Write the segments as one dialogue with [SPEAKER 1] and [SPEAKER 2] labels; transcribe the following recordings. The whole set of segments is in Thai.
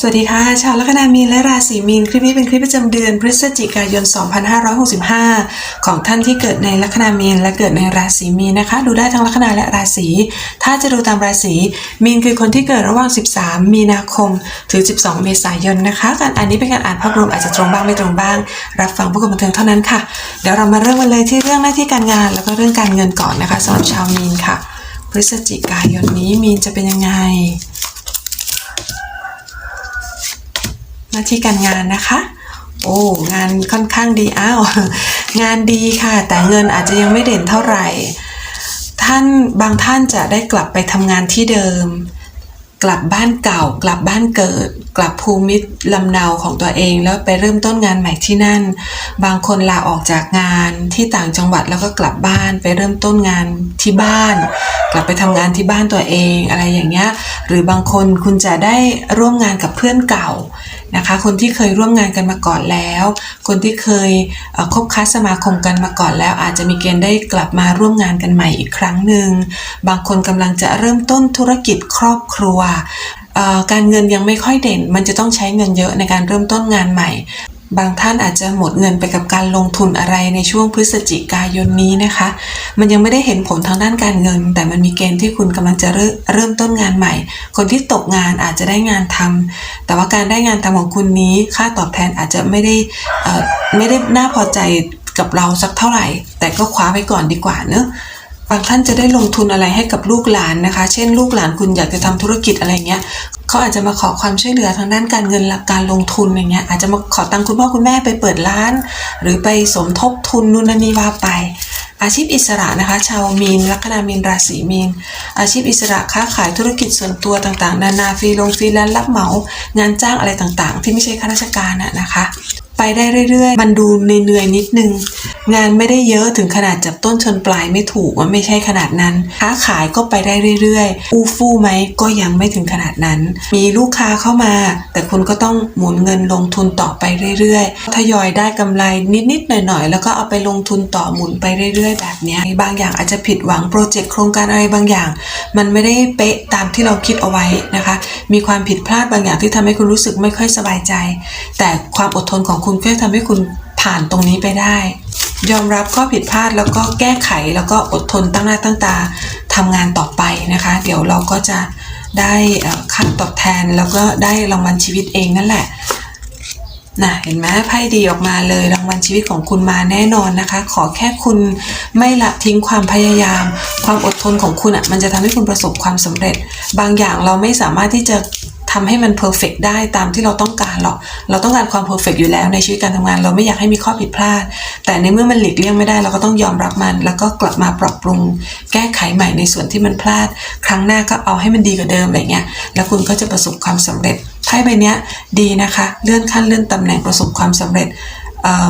[SPEAKER 1] สวัสดีค่ะ ชาวลัคนามีนและราศีมีน คลิปนี้เป็นคลิปประจำเดือนพฤศจิกายน 2565 ของท่านที่เกิดในลัคนามีนและเกิดในราศีมีนนะคะ ดูได้ทั้งลัคนาและราศี ถ้าจะดูตามราศีมีนคือคนที่เกิดระหว่าง 13 มีนาคม ถึง 12 เมษายนนะคะ การอ่านนี้เป็นการอ่านภาพรวมอาจจะตรงบ้างไม่ตรงบ้าง รับฟังผู้กำบันเทิงเท่านั้นค่ะ เดี๋ยวเรามาเริ่มกันเลยที่เรื่องหน้าที่การงาน แล้วก็เรื่องการเงินก่อนนะคะสำหรับชาวมีนค่ะ พฤศจิกายนนี้มีนจะเป็นยังไง ห น้าที่การงานนะคะ โอ้งานค่อนข้างดีอ้าวงานดีค่ะ แต่เงินอาจจะยังไม่เด่นเท่าไหร่ ท่านบางท่านจะได้กลับไปทำงานที่เดิม กลับบ้านเก่า กลับบ้านเกิด กลับภูมิลำเนาของตัวเอง แล้วไปเริ่มต้นงานใหม่ที่นั่น บางคนลาออกจากงานที่ต่างจังหวัดแล้วก็กลับบ้านไปเริ่มต้นงานที่บ้าน กลับไปทำงานที่บ้านตัวเองอะไรอย่างเงี้ยหรือบางคนคุณจะได้ร่วมงานกับเพื่อนเก่านะคะ คนที่เคยร่วมงานกันมาก่อนแล้ว คนที่เคยคบค้าสมาคมกันมาก่อนแล้ว อาจจะมีเกณฑ์ได้กลับมาร่วมงานกันใหม่อีกครั้งหนึ่งบางคนกำลังจะเริ่มต้นธุรกิจครอบครัวการเงินยังไม่ค่อยเด่น มันจะต้องใช้เงินเยอะในการเริ่มต้นงานใหม่ บางท่านอาจจะหมดเงินไปกับการลงทุนอะไรในช่วงพฤศจิกายนนี้นะคะ มันยังไม่ได้เห็นผลทางด้านการเงิน แต่มันมีเกณฑ์ที่คุณกำลังจะเริ่มต้นงานใหม่ คนที่ตกงานอาจจะได้งานทำแต่ว่าการได้งานทำของคุณนี้ ค่าตอบแทนอาจจะไม่ได้ไม่ได้น่าพอใจกับเราสักเท่าไหร่ แต่ก็คว้าไว้ก่อนดีกว่าเนอะบางท่านจะได้ลงทุนอะไรให้กับลูกหลานนะคะ เช่น ลูกหลานคุณอยากจะทำธุรกิจอะไรเงี้ย เขาอาจจะมาขอความช่วยเหลือทางด้านการเงินหลัการลงทุนอย่างเงี้ยอาจจะมาขอตังค์คุณพ่อคุณแม่ไปเปิดร้าน หรือไปสมทบทุนนู่นนนนี่ว่าไป อาชีพอิสระนะคะ ชาวมีนลัคนามีนราศีมีน อาชีพอิสระค้าขายธุรกิจส่วนตัวต่างๆ นานาฟรีลงฟรีแลนซ์รับเหมา งานจ้างอะไรต่างๆ ที่ไม่ใช่ข้าราชการน่ะนะคะ ไปได้เรื่อยๆ มันดูเหนื่อยๆนิดนึง งานไม่ได้เยอะถึงขนาดจับต้นชนปลายไม่ถูกว่าไม่ใช่ขนาดนั้น ค้าขายก็ไปได้เรื่อยๆ อู้ฟู่ไหมก็ยังไม่ถึงขนาดนั้น มีลูกค้าเข้ามา แต่คุณก็ต้องหมุนเงินลงทุนต่อไปเรื่อยๆ ทยอยได้กำไรนิดๆหน่อยๆ แล้วก็เอาไปลงทุนต่อหมุนไปเรื่อยๆ แบบนี้บางอย่างอาจจะผิดหวังโปรเจกต์โครงการอะไรบางอย่าง มันไม่ได้เป๊ะตามที่เราคิดเอาไว้นะคะ มีความผิดพลาดบางอย่างที่ทำให้คุณรู้สึกไม่ค่อยสบายใจ แต่ความอดทนของคุณก็จะทำให้คุณผ่านตรงนี้ไปได้ ยอมรับข้อผิดพลาดแล้วก็แก้ไขแล้วก็อดทนตั้งหน้าตั้งตาทำงานต่อไปนะคะ เดี๋ยวเราก็จะได้เอ่อค่าตอบแทนแล้วก็ได้รางวัลชีวิตเองนั่นแหละนะเห็นไหมไพ่ดีออกมาเลยรางวัลชีวิตของคุณมาแน่นอนนะคะ ขอแค่คุณไม่ละทิ้งความพยายาม ความอดทนของคุณอะมันจะทำให้คุณประสบความสำเร็จ บางอย่างเราไม่สามารถที่จะ ทำให้มันเพอร์เฟกได้ตามที่เราต้องการหรอก เราต้องการความเพอร์เฟกอยู่แล้วในชีวิตการทำงาน เราไม่อยากให้มีข้อผิดพลาด แต่ในเมื่อมันหลีกเลี่ยงไม่ได้เราก็ต้องยอมรับมัน แล้วก็กลับมาปรับปรุง แก้ไขใหม่ในส่วนที่มันพลาด ครั้งหน้าก็เอาให้มันดีกว่าเดิมอะไรเงี้ย แล้วคุณก็จะประสบความสำเร็จไพ่ใบเนี้ยดีนะคะ เลื่อนขั้นเลื่อนตำแหน่งประสบความสำเร็จ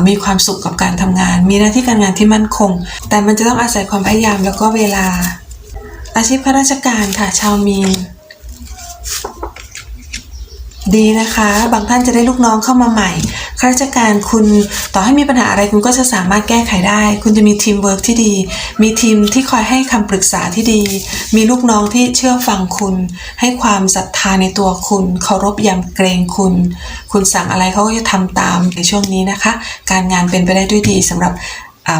[SPEAKER 1] มีความสุขกับการทำงาน มีหน้าที่การงานที่มั่นคง แต่มันจะต้องอาศัยความพยายามแล้วก็เวลา อาชีพข้าราชการค่ะชาวมีน ดีนะคะ บางท่านจะได้ลูกน้องเข้ามาใหม่ข้าราชการคุณต่อให้มีปัญหาอะไรคุณก็จะสามารถแก้ไขได้ คุณจะมีทีมเวิร์กที่ดี มีทีมที่คอยให้คำปรึกษาที่ดี มีลูกน้องที่เชื่อฟังคุณ ให้ความศรัทธาในตัวคุณเคารพยำเกรงคุณ คุณสั่งอะไรเขาก็จะทำตามในช่วงนี้นะคะ การงานเป็นไปได้ด้วยดีสำหรับ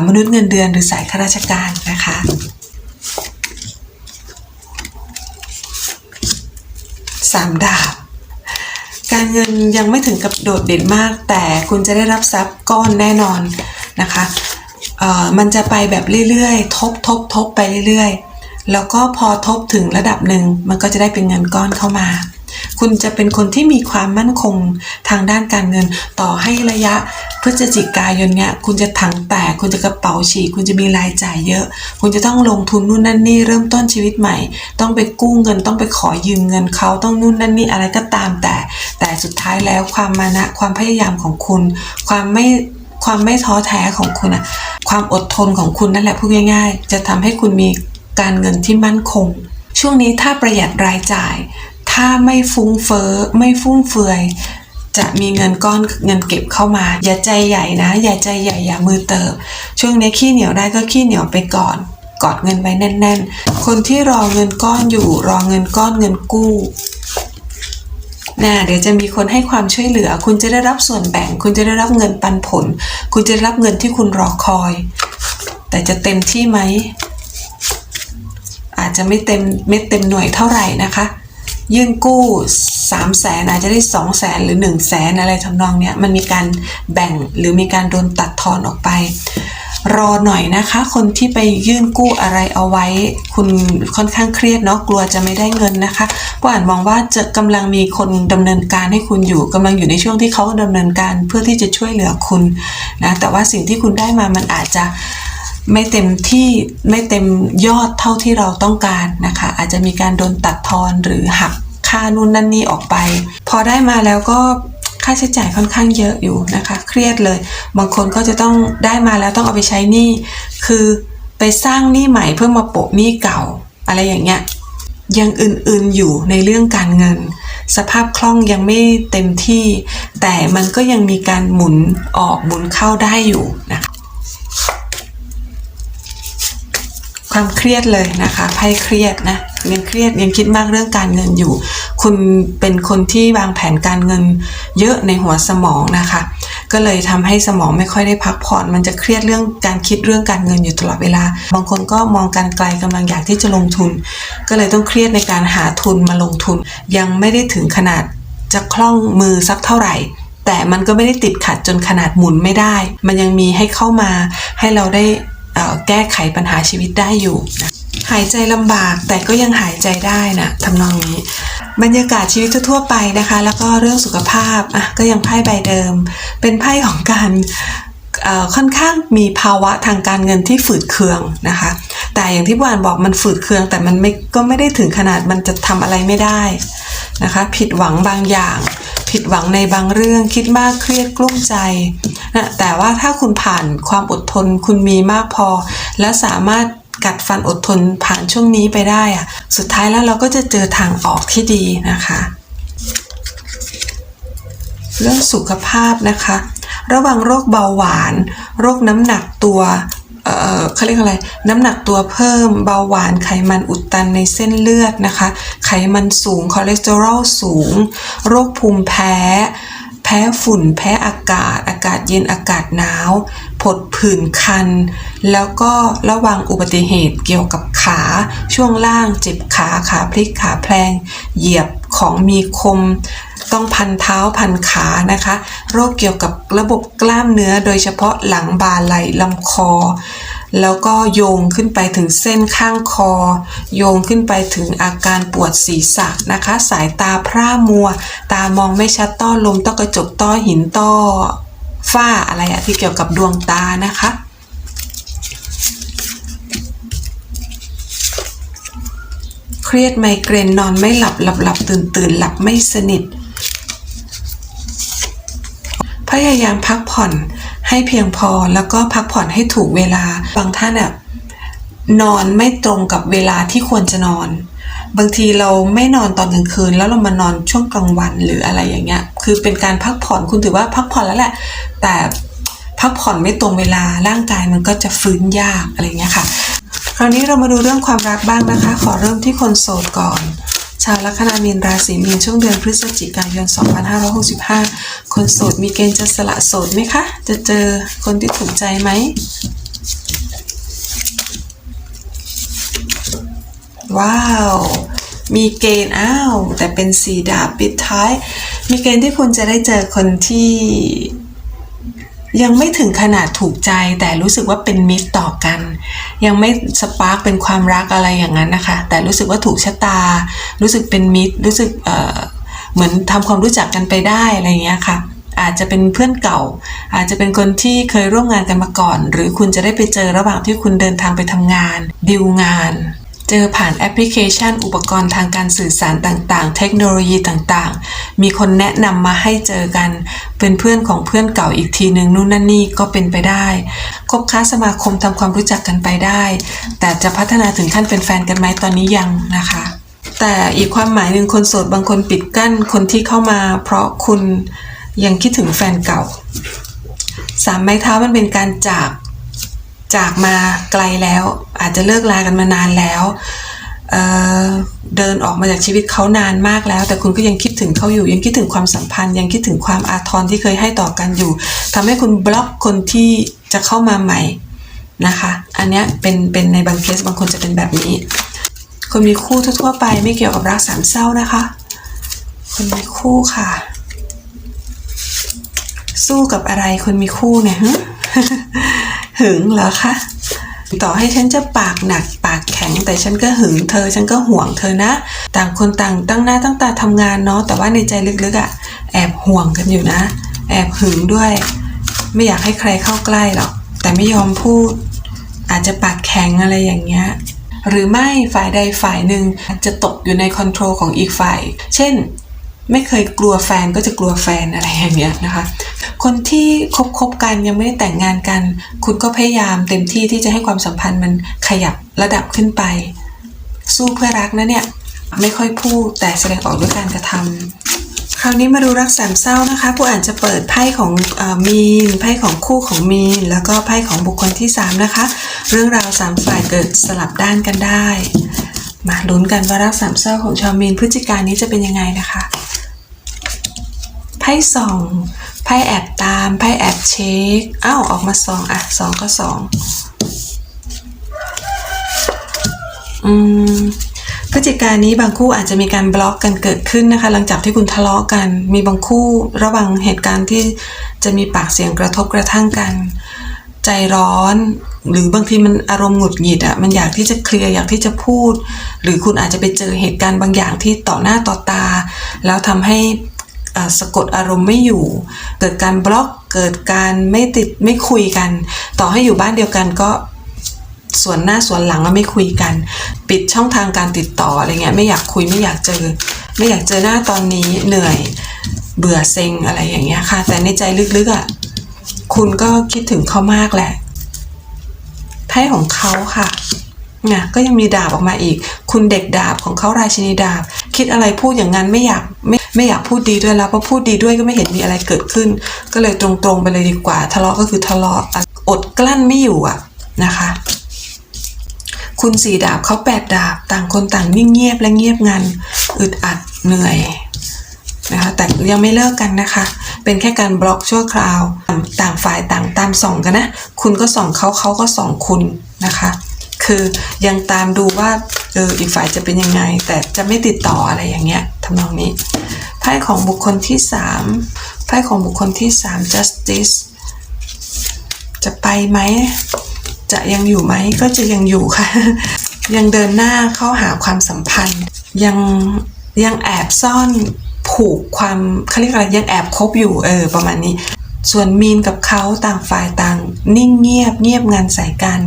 [SPEAKER 1] มนุษย์เงินเดือนหรือสายข้าราชการนะคะสามดาบ การเงินยังไม่ถึงกับโดดเด่นมาก แต่คุณจะได้รับทรัพย์ก้อนแน่นอนนะคะมันจะไปแบบเรื่อยๆ ทบทบทบไปเรื่อยๆ แล้วก็พอทบถึงระดับหนึ่งมันก็จะได้เป็นเงินก้อนเข้ามา คุณจะเป็นคนที่มีความมั่นคงทางด้านการเงิน ต่อให้ระยะพฤศจิกายนเนี้ยคุณจะถังแตกคุณจะกระเป๋าฉีกคุณจะมีรายจ่ายเยอะ คุณจะต้องลงทุนนู่นนั่นนี่เริ่มต้นชีวิตใหม่ ต้องไปกู้เงินต้องไปขอยืมเงินเขาต้องนู่นนั่นนี่อะไรก็ตามแต่ แต่สุดท้ายแล้วความมานะความพยายามของคุณ ความไม่ความไม่ท้อแท้ของคุณอะความอดทนของคุณนั่นแหละพูดง่าย ๆ จะทำให้คุณมีการเงินที่มั่นคง ช่วงนี้ถ้าประหยัดรายจ่าย ถ้าไม่ฟุ้งเฟ้อไม่ฟุ่มเฟือย จะมีเงินก้อนเงินเก็บเข้ามา อย่าใจใหญ่นะ อย่าใจใหญ่อย่ามือเติบ ช่วงนี้ขี้เหนียวได้ก็ขี้เหนียวไปก่อนกอดเงินไว้แน่น ๆ คนที่รอเงินก้อนอยู่รอเงินก้อนเงินกู้นะเดี๋ยวจะมีคนให้ความช่วยเหลือ คุณจะได้รับส่วนแบ่ง คุณจะได้รับเงินปันผล คุณจะได้รับเงินที่คุณรอคอย แต่จะเต็มที่ไหม อาจจะไม่เต็มเม็ดเต็มหน่วยเท่าไหร่นะคะ ยื่นกู้3 0 0แสนอาจจะได้2 0 0แสนหรือ1 0 0 0 0แสนอะไรทำนองเนี้ยมันมีการแบ่งหรือมีการโดนตัดทอนออกไป รอหน่อยนะคะ คนที่ไปยื่นกู้อะไรเอาไว้ คุณค่อนข้างเครียดเนาะกลัวจะไม่ได้เงินนะคะเพราะอ่านมองว่าจะกำลังมีคนดำเนินการให้คุณอยู่กำลังอยู่ในช่วงที่เขาดำเนินการเพื่อที่จะช่วยเหลือคุณนะแต่ว่าสิ่งที่คุณได้มามันอาจจะ ไม่เต็มที่ไม่เต็มยอดเท่าที่เราต้องการนะคะ อาจจะมีการโดนตัดทอนหรือหักค่านู่นนั่นนี่ออกไป พอได้มาแล้วก็ค่าใช้จ่ายค่อนข้างเยอะอยู่นะคะ เครียดเลย บางคนก็จะต้องได้มาแล้วต้องเอาไปใช้หนี้คือไปสร้างหนี้ใหม่เพื่อมาโปะหนี้เก่า อะไรอย่างเงี้ยยังอื่นๆอยู่ในเรื่องการเงิน สภาพคล่องยังไม่เต็มที่ แต่มันก็ยังมีการหมุนออกหมุนเข้าได้อยู่นะคะ ความเครียดเลยนะคะไพ่เครียดนะยังเครียดยังคิดมากเรื่องการเงินอยู่ คุณเป็นคนที่วางแผนการเงินเยอะในหัวสมองนะคะ ก็เลยทำให้สมองไม่ค่อยได้พักผ่อน มันจะเครียดเรื่องการคิดเรื่องการเงินอยู่ตลอดเวลา บางคนก็มองการไกลกำลังอยากที่จะลงทุน ก็เลยต้องเครียดในการหาทุนมาลงทุน ยังไม่ได้ถึงขนาดจะคล่องมือสักเท่าไหร่แต่มันก็ไม่ได้ติดขัดจนขนาดหมุนไม่ได้ มันยังมีให้เข้ามาให้เราได้ แก้ไขปัญหาชีวิตได้อยู่นะหายใจลำบากแต่ก็ยังหายใจได้นะทำนองนี้ บรรยากาศชีวิตทั่วไปนะคะ แล้วก็เรื่องสุขภาพอะก็ยังไพ่ใบเดิม เป็นไพ่ของการค่อนข้างมีภาวะทางการเงินที่ฝืดเคืองนะคะ แต่อย่างที่บวานบอกมันฝืดเคือง แต่มันไม่ก็ไม่ได้ถึงขนาดมันจะทำอะไรไม่ได้ นะคะ ผิดหวังบางอย่าง ผิดหวังในบางเรื่องคิดมากเครียดกลุ้มใจนะแต่ว่าถ้าคุณผ่านความอดทนคุณมีมากพอ และสามารถกัดฟันอดทนผ่านช่วงนี้ไปได้อะสุดท้ายแล้วเราก็จะเจอทางออกที่ดีนะคะ เรื่องสุขภาพนะคะ ระวังโรคเบาหวาน โรคน้ำหนักตัว เขาเรียกอะไร น้ำหนักตัวเพิ่ม เบาหวานไขมันอุดตันในเส้นเลือดนะคะ ไขมันสูงคอเลสเตอรอลสูง โรคภูมิแพ้ แพ้ฝุ่น แพ้อากาศ อากาศเย็นอากาศหนาวผดผื่นคัน แล้วก็ระวังอุบัติเหตุเกี่ยวกับขาช่วงล่างเจ็บขาขาพลิกขาแพลง เหยียบของมีคม ต้องพันเท้าพันขานะคะ โรคเกี่ยวกับระบบกล้ามเนื้อโดยเฉพาะหลังบ่าไหล่ลำคอ แล้วก็โยงขึ้นไปถึงเส้นข้างคอ โยงขึ้นไปถึงอาการปวดศีรษะนะคะ สายตาพร่ามัว ตามองไม่ชัดต้อลมต้อกระจกต้อหินต้อฝ้าอะไรอะที่เกี่ยวกับดวงตานะคะเครียดไมเกรนนอนไม่หลับหลับหลับตื่นตื่นหลับไม่สนิท พยายามพักผ่อนให้เพียงพอแล้วก็พักผ่อนให้ถูกเวลา บางท่านอะนอนไม่ตรงกับเวลาที่ควรจะนอน บางทีเราไม่นอนตอนกลางคืน แล้วเรามานอนช่วงกลางวันหรืออะไรอย่างเงี้ย คือเป็นการพักผ่อนคุณถือว่าพักผ่อนแล้วแหละ แต่พักผ่อนไม่ตรงเวลาร่างกายมันก็จะฟื้นยากอะไรเงี้ยค่ะ คราวนี้เรามาดูเรื่องความรักบ้างนะคะ ขอเริ่มที่คนโสดก่อน ชาวลัคนามีนราศีมีนช่วงเดือนพฤศจิกายน 2565 คนโสดมีเกณฑ์จะสละโสดไหมคะ จะเจอคนที่ถูกใจไหมว้าว มีเกณฑ์อ้าว แต่เป็นสีดาบปิดท้าย มีเกณฑ์ที่คุณจะได้เจอคนที่ ยังไม่ถึงขนาดถูกใจแต่รู้สึกว่าเป็นมิตรต่อกัน ยังไม่สปาร์กเป็นความรักอะไรอย่างนั้นนะคะ แต่รู้สึกว่าถูกชะตา รู้สึกเป็นมิตรรู้สึกเเหมือนทำความรู้จักกันไปได้อะไรอย่างเงี้ยค่ะ อาจจะเป็นเพื่อนเก่า อาจจะเป็นคนที่เคยร่วมงานกันมาก่อน หรือคุณจะได้ไปเจอระหว่างที่คุณเดินทางไปทำงานดิวงาน เจอผ่านแอปพลิเคชัน อุปกรณ์ทางการสื่อสารต่างๆ เทคโนโลยีต่างๆ มีคนแนะนำมาให้เจอกัน เป็นเพื่อนของเพื่อนเก่าอีกทีหนึ่งนู่นนั่นนี่ก็เป็นไปได้คบค้าสมาคมทำความรู้จักกันไปได้ แต่จะพัฒนาถึงขั้นเป็นแฟนกันไหมตอนนี้ยังนะคะแต่อีกความหมายหนึ่งคนโสดบางคนปิดกั้นคนที่เข้ามา เพราะคุณยังคิดถึงแฟนเก่าสามไม้เท้ามันเป็นการจาก จากมาไกลแล้ว อาจจะเลิกลากันมานานแล้วเเดินออกมาจากชีวิตเขานานมากแล้ว แต่คุณก็ยังคิดถึงเขาอยู่ ยังคิดถึงความสัมพันธ์ ยังคิดถึงความอาทรที่เคยให้ต่อกันอยู่ทำให้คุณบล็อกคนที่จะเข้ามาใหม่นะคะ อันนี้เป็นเป็นในบางเคสบางคนจะเป็นแบบนี้ คนมีคู่ทั่วๆไปไม่เกี่ยวกับรักสามเศร้านะคะ คนมีคู่ค่ะ สู้กับอะไรคนมีคู่เนี่ย หึงเหรอคะต่อให้ฉันจะปากหนักปากแข็ง แต่ฉันก็หึงเธอฉันก็ห่วงเธอนะ ต่างคนต่างตั้งหน้าตั้งตาทำงานเนาะแต่ว่าในใจลึกๆอะ่ะ แอบห่วงกันอยู่นะ แอบหึงด้วย ไม่อยากให้ใครเข้าใกล้หรอกแต่ไม่ยอมพูด อาจจะปากแข็งอะไรอย่างเงี้ยหรือไม่ฝ่ายใดฝ่ายหนึ่งจะตกอยู่ในคอนโทรลของอีกฝ่าย เช่น ไม่เคยกลัวแฟนก็จะกลัวแฟนอะไรอย่างเงี้ยนะคะ คนที่คบคบกันยังไม่ได้แต่งงานกัน คุณก็พยายามเต็มที่ที่จะให้ความสัมพันธ์มันขยับระดับขึ้นไป สู้เพื่อรักนะเนี่ยไม่ค่อยพูดแต่แสดงออกด้วยการกระทำคราวนี้มาดูรักสามเศร้านะคะผู้อ่านจะเปิดไพ่ของอมีนไพ่ของคู่ของมีน แล้วก็ไพ่ของบุคคลที่สามนะคะ เรื่องราวสามฝ่ายเกิดสลับด้านกันได้ มาลุ้นกันว่ารักสามเศร้าของชาวมีนพฤศจิกายนนี้จะเป็นยังไงนะคะ พ่สองไพ่แอบตามไพ่แอบเช็คอ้าวออกมาสองอะสองก็สองอืมพฤศจิกายนนี้บางคู่อาจจะมีการบล็อกกันเกิดขึ้นนะคะ หลังจากที่คุณทะเลาะกัน มีบางคู่ระหว่างเหตุการณ์ที่จะมีปากเสียงกระทบกระทั่งกัน ใจร้อน หรือบางทีมันอารมณ์หงุดหงิดอะมันอยากที่จะเคลียร์อยากที่จะพูด หรือคุณอาจจะไปเจอเหตุการณ์บางอย่างที่ต่อหน้าต่อตา แล้วทำให้ สะกดอารมณ์ไม่อยู่ เกิดการบล็อกเกิดการไม่ติดไม่คุยกัน ต่อให้อยู่บ้านเดียวกันก็ส่วนหน้าส่วนหลังแล้วไม่คุยกัน ปิดช่องทางการติดต่ออะไรเงี้ยไม่อยากคุยไม่อยากเจอ ไม่อยากเจอหน้าตอนนี้เหนื่อยเบื่อเซ็งอะไรอย่างเงี้ยค่ะ แต่ในใจลึกๆอะคุณก็คิดถึงเขามากแหละไพ่ของเขาค่ะนี่ยก็ยังมีดาบออกมาอีก คุณเด็กดาบของเขาราชินีดาบ คิดอะไรพูดอย่างนั้นไม่อยากไม่ไม่อยากพูดดีด้วยแล้วเพราะพูดดีด้วยก็ไม่เห็นมีอะไรเกิดขึ้น ก็เลยตรงๆไปเลยดีกว่า ทะเลาะก็คือทะเลาะอดกลั้นไม่อยู่อะนะคะ คุณสี่ดาบเขาแปดดาบ ต่างคนต่างนิ่งเงียบและเงียบงันอึดอัดเหนื่อยนะคะแต่ยังไม่เลิกกันนะคะ เป็นแค่การบล็อกชั่วคราว ต่างฝ่ายต่างตามส่องกันนะ คุณก็ส่องเขาเขาก็ส่องคุณนะคะ คือยังตามดูว่าเอออีกฝ่ายจะเป็นยังไง แต่จะไม่ติดต่ออะไรอย่างเงี้ยทำนองนี้ไพ่ของบุคคลที่สามไพ่ของบุคคลที่สาม justice จะไปไหม จะยังอยู่ไหม ก็จะยังอยู่ค่ะ ยังเดินหน้าเข้าหาความสัมพันธ์ ยังยังแอบซ่อนผูกความเขาเรียกอะไรยังแอบคบอยู่เออประมาณนี้ ส่วนมีนกับเขาต่างฝ่ายต่าง นิ่งเงียบเงียบงันใส่กัน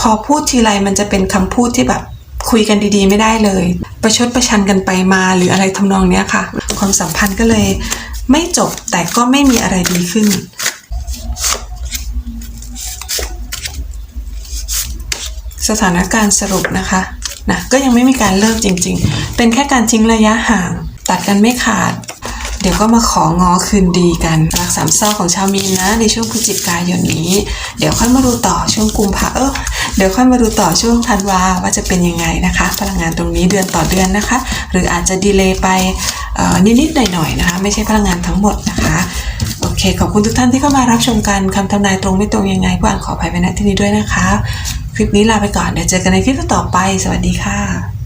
[SPEAKER 1] พอพูดทีไรมันจะเป็นคำพูดที่แบบคุยกันดีๆ ไม่ได้เลย ประชดประชันกันไปมาหรืออะไรทำนองเนี้ยค่ะ ความสัมพันธ์ก็เลย ไม่จบแต่ก็ไม่มีอะไรดีขึ้น สถานการณ์สรุปนะคะนะก็ยังไม่มีการเลิกจริง ๆ เป็นแค่การทิ้งระยะห่าง ตัดกันไม่ขาด เดี๋ยวก็มาของอคืนดีกัน รักสามเศร้าของชาวมีนนะ ในช่วงพฤศจิกายนนี้ เดี๋ยวค่อยมาดูต่อช่วงกุมภาเออเดี๋ยวค่อยมาดูต่อช่วงธันวาว่าจะเป็นยังไงนะคะ พลังงานตรงนี้เดือนต่อเดือนนะคะ หรืออาจจะดีเลย์ไปนิดๆหน่อยๆนะคะ ไม่ใช่พลังงานทั้งหมดนะคะโอเค ขอบคุณทุกท่านที่เข้ามารับชมกันคำทำนายตรงไม่ตรงยังไงผู้อ่านขออภัยไปณที่นี้ด้วยนะคะ คลิปนี้ลาไปก่อนเดี๋ยวเจอกันในคลิปต่อไป สวัสดีค่ะ